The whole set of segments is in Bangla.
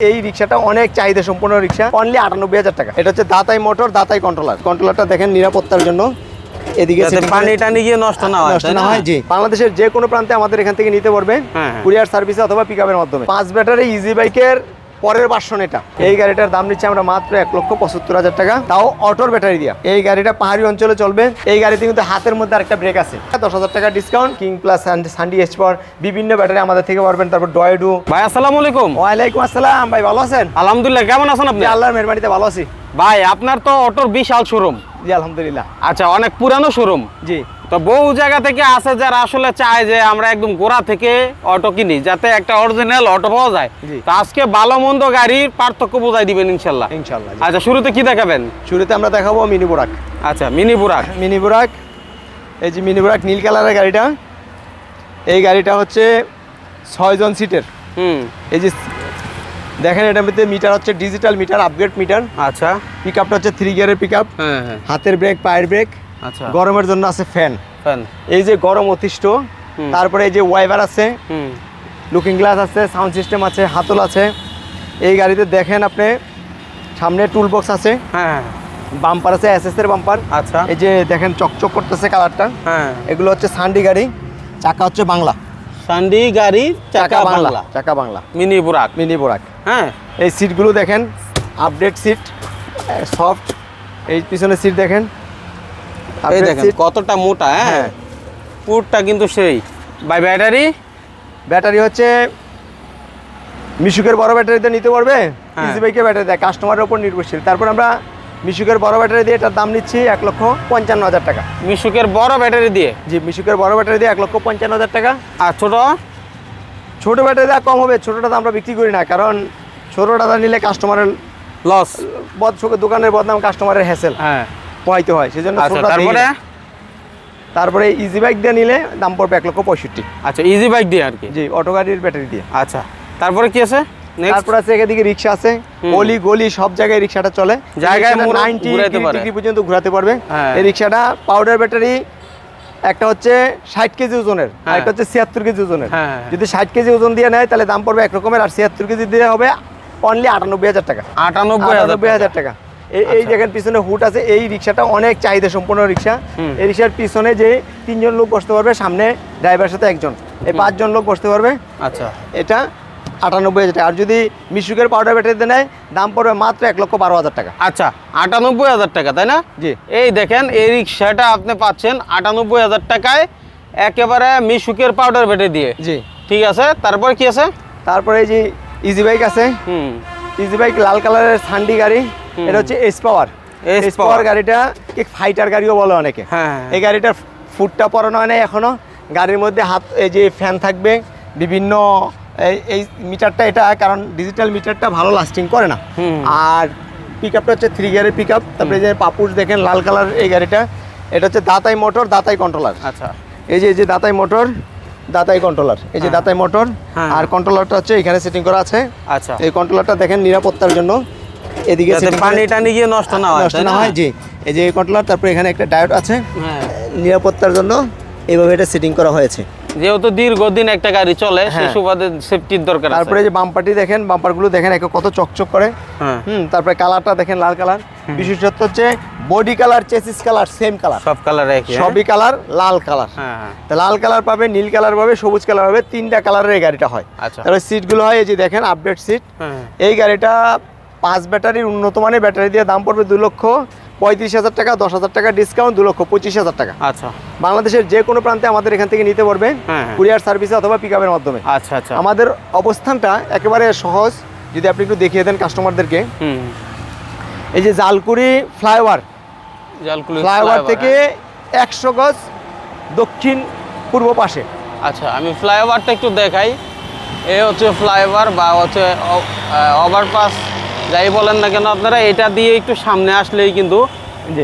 এই রিক্সাটা অনেক চাহিদা সম্পূর্ণ রিক্সা অনলি আটানব্বই হাজার টাকা। এটা হচ্ছে দাতাই মোটর দাতাই কন্ট্রোলার কন্ট্রোলারটা দেখেন নিরাপত্তার জন্য। এদিকে পানি টানি গিয়ে নষ্ট না হয় নষ্ট না হয় জি। বাংলাদেশের যে কোনো প্রান্তে আমাদের এখান থেকে নিতে পারবে হ্যাঁ, হ্যাঁ। কুরিয়ার সার্ভিসে অথবা পিকআপের মাধ্যমে। পাঁচ ব্যাটারি ইজি বাইকের পরের বাসন এটা। এই গাড়িটার দাম নিচ্ছে আমরা মাত্র এক লক্ষ পঁচাত্তর হাজার টাকা। তাও অটোর ব্যাটারি দিয়া। এই গাড়িটা পাহাড়ি অঞ্চলে চলবে। এই গাড়িতে কিন্তু হাতের মধ্যে আরেকটা ব্রেক আছে। দশ হাজার টাকা ডিসকাউন্ট কিং প্লাস সান্ডি এসপর বিভিন্ন ব্যাটারি আমাদের থেকে পারবেন। তারপর ডয়ডু ভাই আসসালামু আলাইকুম। ওয়ালাইকুম আসসালাম। ভাই ভালো আছেন? আলহামদুলিল্লাহ কেমন আছেন আপনি? আল্লাহ আল্লাহর মেহরবানিতে ভালো আছি। ভাই আপনার তো অটোর বিশাল শোরুম জি আলহামদুলিল্লাহ। আচ্ছা অনেক পুরানো শোরুম জি। তো বহু জায়গা থেকে আছে যারা আসলে চায় যে আমরা একদম গোড়া থেকে অটো কিনি যাতে একটা অরিজিনাল অটো পাওয়া যায়। জি। তো আজকে ভালো মন্দ গাড়ির পার্থক্য বোঝাই দিবেন ইনশাল্লাহ। ইনশাল্লাহ আচ্ছা শুরুতে কি দেখাবেন? শুরুতে আমরা দেখাবো মিনি বোরাক। আচ্ছা মিনি বুরাক। মিনি বোরাক। এই যে মিনি বোরাক নীল কালারের গাড়িটা। এই গাড়িটা হচ্ছে ছয়জন সিটের হুম। এই যে দেখেন এটার মধ্যে মিটার হচ্ছে ডিজিটাল মিটার আপগ্রেড মিটার। আচ্ছা। পিক আপটা হচ্ছে থ্রি গিয়ারের পিক আপ হ্যাঁ হ্যাঁ। হাতের ব্রেক পায়ের ব্রেক আচ্ছা। গরমের জন্য আছে ফ্যান ফ্যান এই যে গরম অতিষ্ঠ তারপরে এই যে ওয়াইভার আছে হুম। লুকিং গ্লাস আছে সাউন্ড সিস্টেম আছে হাতল আছে। এই গাড়িতে দেখেন আপনি সামনে টুল বক্স আছে। হ্যাঁ হ্যাঁ। বাম্পার আছে এস এর বাম্পার আচ্ছা। এই যে দেখেন চকচক করতেছে কালারটা হ্যাঁ। এগুলো হচ্ছে সান্ডি গাড়ি চাকা হচ্ছে বাংলা। সান্ডি গাড়ি চাকা বাংলা চাকা বাংলা। মিনি বুরাক মিনি বোরাক হ্যাঁ এই সিটগুলো দেখেন আপডেট সিট সফট এই পিছনে সিট দেখেন। এই দেখেন কতটা মোটা হ্যাঁ? হ্যাঁ। পুরটা কিন্তু সেই। By battery? ব্যাটারি হচ্ছে মিশুকের বড় ব্যাটারিতে নিতে পারবে? হ্যাঁ। ইজি বাইকের ব্যাটারি দেয় কাস্টমারের উপর নির্ভরশীল। তারপর আমরা মিশুকের বড় ব্যাটারি দিয়ে এটার দাম নিচ্ছি এক লক্ষ পঞ্চান্ন হাজার টাকা। মিশুকের বড় ব্যাটারি দিয়ে? জি মিশুকের বড় ব্যাটারি দিয়ে এক লক্ষ পঞ্চান্ন হাজার টাকা। আর ছোট? ছোট ব্যাটারি দেওয়া কম হবে ছোটোটা তো আমরা বিক্রি করি না কারণ ছোটোটা নিলে কাস্টমারের লস বদ দোকানের বদনাম কাস্টমারের হ্যাসেল হ্যাঁ। হয় সেজন্য আচ্ছা তারপরে? তারপরে ইজি বাইক দিয়ে নিলে দাম পড়বে এক লক্ষ পঁয়ষট্টি। আচ্ছা ইজি বাইক দিয়ে আর কি? জি অটো গাড়ির ব্যাটারি দিয়ে। আচ্ছা তারপরে কি আছে? তারপর আছে এদিকে রিক্সা আছে। গলি গলি সব জায়গায় রিক্সাটা চলে। জায়গায় নাইনটি ডিগ্রি পর্যন্ত ঘোরাতে পারবে। হ্যাঁ। এই রিক্সাটা পাউডার ব্যাটারি একটা হচ্ছে ষাট কেজি ওজনের আর হ্যাঁ। একটা হচ্ছে ছিয়াত্তর কেজি ওজনের। হ্যাঁ। যদি ষাট কেজি ওজন দিয়ে নেয় তাহলে দাম পড়বে এক রকমের আর ছিয়াত্তর কেজি দিয়ে হবে অনলি আটানব্বই হাজার টাকা। আটানব্বই হাজার টাকা। এই এই আচ্ছা। জায়গার পিছনে হুট আছে এই রিক্সাটা অনেক চাহিদা সম্পন্ন রিক্সা। এই রিক্সার পিছনে যে তিনজন লোক বসতে পারবে সামনে ড্রাইভারের সাথে একজন। এই পাঁচজন লোক বসতে পারবে। আচ্ছা। এটা আটানব্বই হাজার টাকা। আর যদি মিশুকের পাউডার ব্যাটারিতে নেয় দাম পড়বে মাত্র এক লক্ষ বারো হাজার টাকা। আচ্ছা আটানব্বই হাজার টাকা তাই না? জি। এই দেখেন এই রিক্সাটা আপনি পাচ্ছেন আটানব্বই হাজার টাকায় একেবারে মিশুকের পাউডার বেটে দিয়ে। জি। ঠিক আছে? তারপর কি আছে? তারপরে এই যে ইজি বাইক আছে? হুম। ইজি বাইক লাল কালারের সান্ডি গাড়ি এটা হচ্ছে এস পাওয়ার এস পাওয়ার গাড়িটা কি ফাইটার গাড়িও বলে অনেকে। হ্যাঁ এই গাড়িটার ফুটটা পরানো হয় না এখনও। গাড়ির মধ্যে হাত এই যে ফ্যান থাকবে বিভিন্ন এই- এই মিটারটা এটা কারণ ডিজিটাল মিটারটা ভালো লাস্টিং করে না। আর পিক আপটা হচ্ছে থ্রি গিয়ারের পিক আপ তারপরে যে পাপুস দেখেন লাল কালার এই গাড়িটা এটা হচ্ছে দাতাই মোটর দাতাই কন্ট্রোলার আচ্ছা। এই যে এই যে দাতাই মোটর দাতাই কন্ট্রোলার এই যে হ্যাঁ। দাতাই মোটর হ্যাঁ। আর কন্ট্রোলারটা হচ্ছে এখানে সেটিং করা আছে। আচ্ছা। এই কন্ট্রোলারটা দেখেন নিরাপত্তার জন্য। এদিকে পানি টানি গিয়ে নষ্ট না হয় নষ্ট না হয় জি। এই যে কন্ট্রোলার তারপরে এখানে একটা ডায়োড আছে। হ্যাঁ। নিরাপত্তার জন্য এইভাবে এটা সেটিং করা হয়েছে। যেহেতু দীর্ঘদিন একটা গাড়ি চলে সেই। সুবাদে সেফটির দরকার আছে। তারপরে যে বাম্পারটি দেখেন বাম্পারগুলো দেখেন একে কত চকচক করে। হুম তারপরে কালারটা দেখেন লাল কালার বিশেষত্ব হচ্ছে body colour chassis colour same colour. সব কালার একই হ্যাঁ? সবই কালার লাল কালার। হ্যাঁ হ্যাঁ। তা লাল কালার পাবে নীল কালার পাবে সবুজ কালার পাবে তিনটা কালারের এই গাড়িটা হয়। আচ্ছা। তারপরে সিটগুলো হয় এই যে দেখেন আপডেট সিট হ্যাঁ এই গাড়িটা পাঁচ ব্যাটারির উন্নত মানের ব্যাটারি দিয়ে দাম পড়বে দু লক্ষ পঁয়ত্রিশ হাজার টাকা দশ হাজার টাকা ডিসকাউন্ট দু লক্ষ পঁচিশ হাজার টাকা। আচ্ছা। বাংলাদেশের যে কোনো প্রান্তে আমাদের এখান থেকে নিতে পারবে। কুরিয়ার সার্ভিসে অথবা পিক আপের মাধ্যমে। আচ্ছা আচ্ছা। আমাদের অবস্থানটা একেবারে সহজ যদি আপনি একটু দেখিয়ে দেন কাস্টমারদেরকে এই যে জালকুড়ি ফ্লাইওভার ফ্লাইওভার থেকে হ্যাঁ। একশো গজ দক্ষিণ পূর্ব পাশে আচ্ছা আমি ফ্লাইওভারটা একটু দেখাই এ হচ্ছে ফ্লাইওভার বা হচ্ছে ওভারপাস যাই বলেন না কেন আপনারা এটা দিয়ে একটু সামনে আসলেই কিন্তু।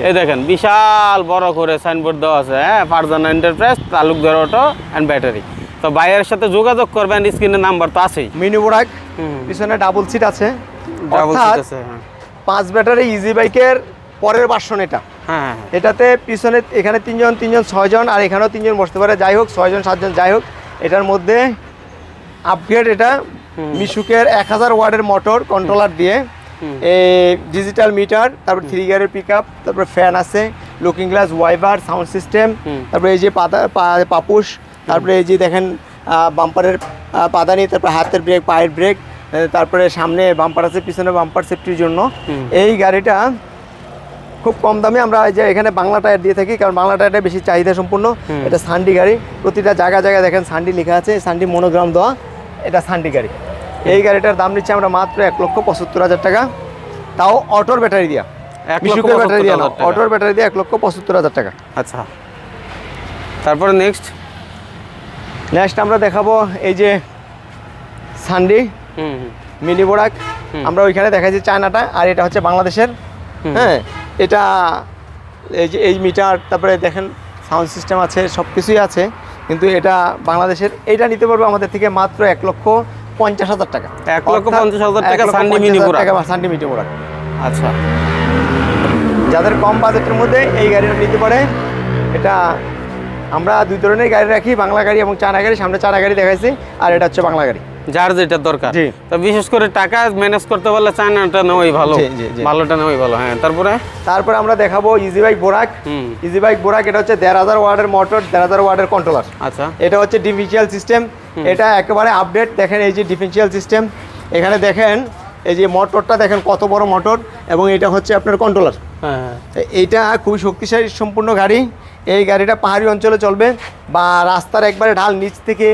এই দেখেন বিশাল বড় করে সাইনবোর্ড দেওয়া আছে হ্যাঁ Farzana enterprise Talukdar auto and battery তো ভাইয়ের সাথে যোগাযোগ করবেন স্ক্রিনের নাম্বার তো আছেই মিনি বোরাক হুম। পিছনে ডাবল সিট আছে ডাবল অর্থাৎ আছে হ্যাঁ পাঁচ ব্যাটারি ইজি বাইকের পরের ভার্সন এটা। হ্যাঁ হ্যাঁ এটাতে পিছনে এখানে তিনজন তিনজন ছয়জন আর এখানেও তিনজন বসতে পারে। যাই হোক ছয়জন সাতজন যাই হোক এটার মধ্যে আপগ্রেড এটা মিশুকের এক হাজার ওয়ার্ডের মোটর কন্ট্রোলার দিয়ে। ডিজিটাল মিটার তারপর থ্রি গিয়ারের পিক আপ তারপর ফ্যান আছে looking glass wiper sound system তারপরে এই যে পাতা পা- পাপুস তারপরে এই যে দেখেন বাম্পারের পাদানি তারপর হাতের ব্রেক পায়ের ব্রেক তারপরে সামনে বাম্পার আছে পিছনে বাম্পার সেফটির জন্য। এই গাড়িটা খুব কম দামে আমরা এই যে এখানে বাংলা টায়ার দিয়ে থাকি কারণ বাংলা টায়ারটা বেশি চাহিদা সম্পূর্ণ। এটা সান্ডি গাড়ি। প্রতিটা জায়গা জায়গায় দেখেন সান্ডি লেখা আছে সান্ডি মনোগ্রাম দেওয়া এটা সান্ডি গাড়ি। এই গাড়িটার দাম নিচ্ছে আমরা মাত্র এক লক্ষ পঁচাত্তর হাজার টাকা। তাও অটোর ব্যাটারি দিয়া। মিশুকের ব্যাটারি দিয়া না অটোর ব্যাটারি দিয়ে এক লক্ষ পঁচাত্তর হাজার টাকা। আচ্ছা। তারপরে নেক্সট নেক্সট আমরা দেখাবো এই যে সান্ডি মিনি বোরাক। আমরা ওইখানে দেখাচ্ছি চায়নাটা আর এটা হচ্ছে বাংলাদেশের। হ্যাঁ। এটা এই যে এই মিটার তারপরে দেখেন সাউন্ড সিস্টেম আছে সব কিছুই আছে কিন্তু এটা বাংলাদেশের এটা নিতে পারব আমাদের থেকে মাত্র এক লক্ষ পঞ্চাশ হাজার টাকা। এক লক্ষ পঞ্চাশ হাজার টাকা সান্ডি মিনি। টাকা সান্ডি মিনি বোরাক আচ্ছা। যাদের কম বাজেটের মধ্যে এই গাড়িটা নিতে পারে এটা আমরা দুই ধরনের গাড়ি রাখি বাংলা গাড়ি এবং চায়না গাড়ি সামনে চায়না গাড়ি দেখাইছি আর এটা হচ্ছে বাংলা গাড়ি। যার যেটা দরকার। তো বিশেষ করে টাকা ম্যানেজ করতে পারলে চায়নাটা নেওয়াই ভালো। ভালোটা নেওয়াই ভালো হ্যাঁ। তারপরে? তারপরে আমরা দেখাবো easy bike Borak easy bike Borak এটা হচ্ছে দেড় হাজার ওয়ার্ডের মোটর দেড় হাজার ওয়ার্ডের কন্ট্রোলার আচ্ছা। এটা হচ্ছে ডিফেন্সিয়াল সিস্টেম এটা একেবারে আপডেট দেখেন এই যে ডিফেন্সিয়াল সিস্টেম এখানে দেখেন এই যে মোটরটা দেখেন কত বড় মোটর এবং এটা হচ্ছে আপনার কন্ট্রোলার হ্যাঁ হ্যাঁ। এইটা খুবই শক্তিশালী সম্পূর্ণ গাড়ি। এই গাড়িটা পাহাড়ি অঞ্চলে চলবে বা রাস্তার একবারে ঢাল নিচ থেকে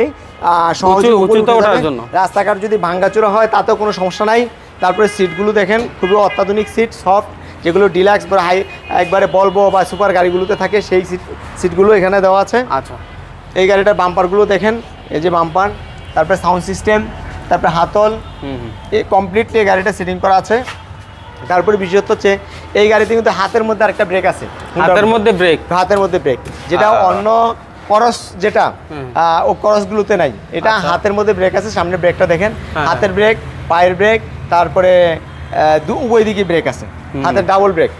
সহজে উঁচুতে ওঠার জন্য। রাস্তাঘাট যদি ভাঙ্গাচোরা হয় তাতেও কোনো সমস্যা নাই। তারপরে সিটগুলো দেখেন খুবই অত্যাধুনিক সিট সফট যেগুলো ডিলাক্স বা হাই একবারে বলব বা সুপার গাড়িগুলোতে থাকে সেই সিট সিটগুলো এখানে দেওয়া আছে। আচ্ছা। এই গাড়িটার বাম্পারগুলো দেখেন এই যে বাম্পার তারপরে সাউন্ড সিস্টেম তারপরে হাতল এই কমপ্লিটলি এই গাড়িটা সেটিং করা আছে। তারপরে বিশেষত হচ্ছে এই গাড়িতে কিন্তু হাতের মধ্যে আরেকটা ব্রেক আছে। হাতের মধ্যে ব্রেক। হাতের মধ্যে ব্রেক যেটা অন্য করস যেটা ও করসগুলোতে নাই। এটা আচ্ছা। হাতের মধ্যে ব্রেক আছে সামনে ব্রেকটা দেখেন। হ্যাঁ, হাতের ব্রেক পায়ের ব্রেক তারপরে দু উভয় দিকে ব্রেক আছে। হাতের ডাবল ব্রেক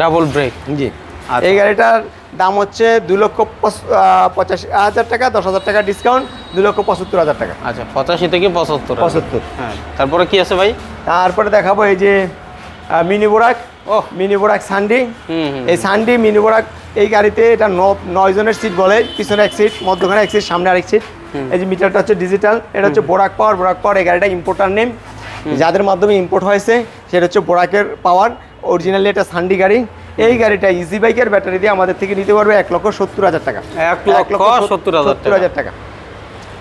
ডাবল ব্রেক জি। আচ্ছা। এই গাড়িটার দাম হচ্ছে দু লক্ষ পঁচাশি হাজার টাকা দশ হাজার টাকা ডিসকাউন্ট দু লক্ষ পঁচাত্তর হাজার টাকা। আচ্ছা পঁচাশি থেকে পঁচাত্তর। পঁচাত্তর। হ্যাঁ। তারপরে কি আছে ভাই? তারপরে দেখাবো এই যে মিনি বোরাক ও। মিনি বোরাক সানডি এই সানডি মিনি বোরাক এই গাড়িতে এটা নয় জনের সিট বলে পিছনে এক সিট মধ্যখানে এক সিট সামনে আরেক সিট এই যে মিটারটা হচ্ছে ডিজিটাল এটা হচ্ছে বোরাক পাওয়ার বোরাক পাওয়ার এই গাড়িটা ইম্পোর্টার নেম যাদের মাধ্যমে ইম্পোর্ট হয়েছে সেটা হচ্ছে বোরাকের পাওয়ার অরিজিনালি এটা সানডি গাড়ি। এই গাড়িটা ইজি বাইকের ব্যাটারি দিয়ে আমাদের থেকে নিতে পারবে এক লক্ষ সত্তর হাজার টাকা। এক লক্ষ সত্তর হাজার টাকা।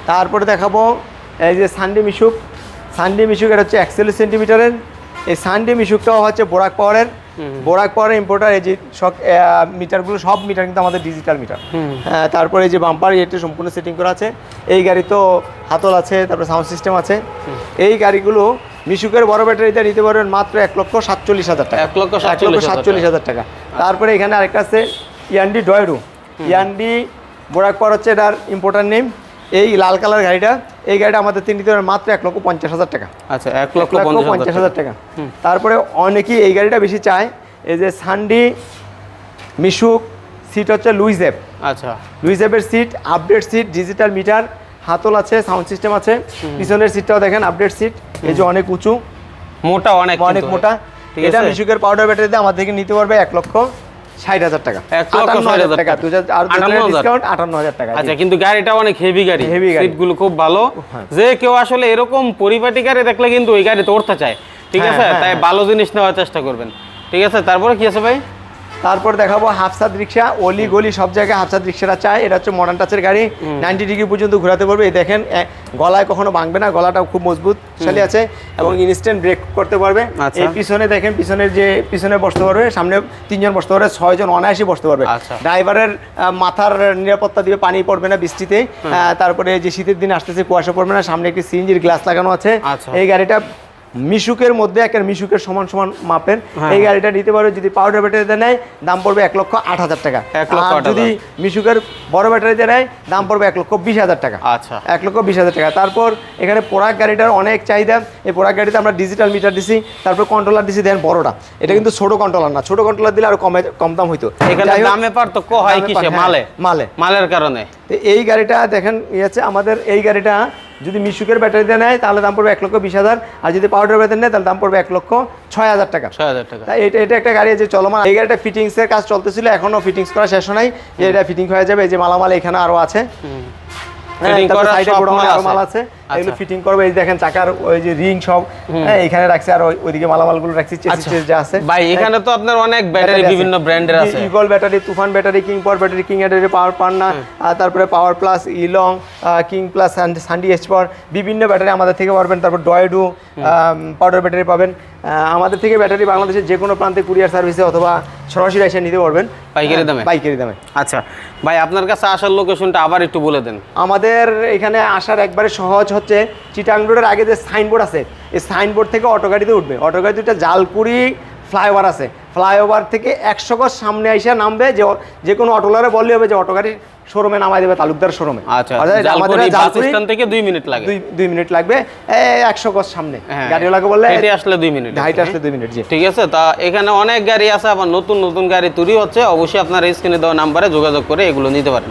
তারপরে দেখাবো এই যে সানডি মিশুক সানডি মিশুক এটা হচ্ছে একচল্লিশ সেন্টিমিটারের এই সানডি মিশুকটাও হচ্ছে বোরাক পাওয়ারের বোরাক পাওয়ারের ইম্পোর্টার এই যে সব মিটারগুলো সব মিটার কিন্তু আমাদের ডিজিটাল মিটার হ্যাঁ, তারপরে এই যে বাম্পার এটা সম্পূর্ণ সেটিং করা আছে। এই গাড়ি তো হাতল আছে তারপরে সাউন্ড সিস্টেম আছে। এই গাড়িগুলো মিশুকের বড় ব্যাটারিতে নিতে পারবেন মাত্র এক লক্ষ সাতচল্লিশ হাজার টাকা। এক লক্ষ এক লক্ষ সাতচল্লিশ সাতচল্লিশ হাজার টাকা। তারপরে এখানে আরেকটা আছে ইয়ান্ডি ডয়রু ইয়ান্ডি বোরাক পাওয়ার হচ্ছে এটার ইম্পোর্টার নেম এই লাল কালার গাড়িটা এই গাড়িটা আমাদের তিন পারবেন মাত্র এক লক্ষ পঞ্চাশ হাজার টাকা। আচ্ছা এক লক্ষ পঞ্চাশ হাজার টাকা। তারপরে অনেকেই এই গাড়িটা বেশি চায় এই যে সানডি মিশুক সিট হচ্ছে লুইজেপ আচ্ছা। লুইজেপের seat update seat digital meter হাতল আছে সাউন্ড সিস্টেম আছে। পিছনের সিটটাও দেখেন আপডেট সিট এই যে অনেক উঁচু। মোটা অনেক অনেক মোটা। এটা মিশুকের পাউডার ব্যাটারিতে আমার থেকে নিতে পারবে এক লক্ষ। ষাট হাজার টাকা। টাকা। ডিসকাউন্ট আটান্ন হাজার। টাকা। আচ্ছা কিন্তু গাড়িটা অনেক হেভি গাড়ি। হেভি গাড়ি। সিটগুলো খুব ভালো। হ্যাঁ। যে কেউ আসলে এরকম পরিপাটি গাড়ি দেখলে কিন্তু ওই গাড়িতে উঠতে চায়। ঠিক হ্যাঁ, আছে? হ্যাঁ, তাই। ভালো জিনিস নেওয়ার চেষ্টা করবেন। ঠিক আছে? তারপরে কি আছে ভাই? তারপর দেখাবো হাফসাদ রিক্সা অলি গলি সব জায়গায় হাফসাদ রিক্সাটা চায়। এটা হচ্ছে মডার্ন টাচের গাড়ি। নাইনটি ডিগ্রি পর্যন্ত ঘোরাতে পারবে। এই দেখেন গলায় কখনো ভাঙবে না গলাটাও খুব মজবুত শালি আছে এবং ইনস্ট্যান্ট ব্রেক করতে পারবে। আচ্ছা। এই পিছনে দেখেন পিছনের যে পিছনে বসতে পারবে সামনে তিনজন বসতে পারবে ছয়জন অনায়াসে বসতে পারবে। আচ্ছা। ড্রাইভারের মাথার নিরাপত্তা দিবে পানি পড়বে না বৃষ্টিতে। তারপরে যে শীতের দিন আসতেছে কুয়াশা পড়বে না সামনে একটি সিএনজির গ্লাস লাগানো আছে। আচ্ছা। এই গাড়িটা মিশুকের মধ্যে একটা মিশুকের সমান সমান মাপের। হ্যাঁ। এই গাড়িটা নিতে পারবে যদি পাউডার ব্যাটারিতে নেয় দাম পড়বে এক লক্ষ আট হাজার টাকা। আর যদি মিশুকের বড় ব্যাটারিতে নেয় দাম পড়বে এক লক্ষ বিশ হাজার টাকা। আচ্ছা। এক লক্ষ বিশ হাজার টাকা। তারপর এখানে পোড়াক গাড়িটার অনেক চাহিদা। এই পোড়াক গাড়িতে আমরা ডিজিটাল মিটার দিছি তারপর কন্ট্রোলার দিছি দেন বড়টা। এটা কিন্তু ছোট কন্ট্রোলার না। ছোট কন্ট্রোলার দিলে আরও কমে কম দাম হইতো। এখানে দামে পার্থক্য হয় কিসে? হ্যাঁ, মালে? মালে। মালের কারণে। এই গাড়িটা দেখেন আছে আমাদের এই গাড়িটা যদি মিশুকের ব্যাটারিতে নেয় তাহলে দাম পড়বে এক লক্ষ বিশ হাজার। আর যদি পাউডার ব্যাটারি নেয় তাহলে দাম পড়বে এক লক্ষ ছয় হাজার টাকা। ছয় হাজার টাকা। এটা এটা একটা গাড়ি আছে চলমান। এই গাড়িটা ফিটিংসের কাজ চলতেছিল এখনও ফিটিংস করা শেষ নাই। এটা ফিটিং হয়ে যাবে এই যে মালামাল এখানে আরও আছে। হ্যাঁ, গোডাউনে মাল আছে। এগুলো আচ্ছা। ফিটিং করবে। এই দেখেন চাকার ওই যে রিং সব হ্যাঁ এখানে রাখছি। আর ওই- ওইদিকে মালামালগুলো রাখছি চেসিস আচ্ছা। চেস যা আছে। ভাই এখানে তো আপনার অনেক ব্যাটারি বিভিন্ন ব্র্যান্ডের আছে। Eagle battery Toofan battery king power battery king battery power Panna তারপরে পাওয়ার প্লাস ইলং কিং প্লাস সান্ডি এস পাওয়ার বিভিন্ন ব্যাটারি আমাদের থেকে পাবেন তারপর ডয়েডু পাউডার ব্যাটারি পাবেন। আমাদের থেকে ব্যাটারি বাংলাদেশের যে কোনো প্রান্তে কুরিয়ার সার্ভিসে অথবা সরাসরি এসে নিতে পারবেন। পাইকারি দামে? পাইকারি দামে। আচ্ছা। ভাই আপনার কাছে আসার লোকেশনটা আবার একটু বলে দেন। আমাদের এখানে আসার একবারে সহজ হচ্ছে চিটাং রোডের আগে যে সাইনবোর্ড আছে এই সাইনবোর্ড থেকে অটো গাড়িতে উঠবে। অটো গাড়ি দুটা জালকুড়ি ফ্লাইওভার আছে। ফ্লাইওভার থেকে একশো গজ সামনে এসে নামবে যে যে কোনো অটোলারে বললে হবে যে অটো গাড়ির শোরুমে নামাই দেবে তালুকদার শোরুমে। আচ্ছা বাস থেকে দুই মিনিট লাগে। দুই মিনিট লাগবে। একশো গজ সামনে। হ্যাঁ গাড়িওয়ালাকে বললে হেঁটে আসলে দুই মিনিট হাইটে আসলে দুই মিনিট ঠিক আছে তা এখানে অনেক গাড়ি আছে আবার নতুন নতুন গাড়ি তৈরি হচ্ছে। অবশ্যই আপনার স্ক্রিনে দেওয়া নাম্বারে যোগাযোগ করে এগুলো নিতে পারেন।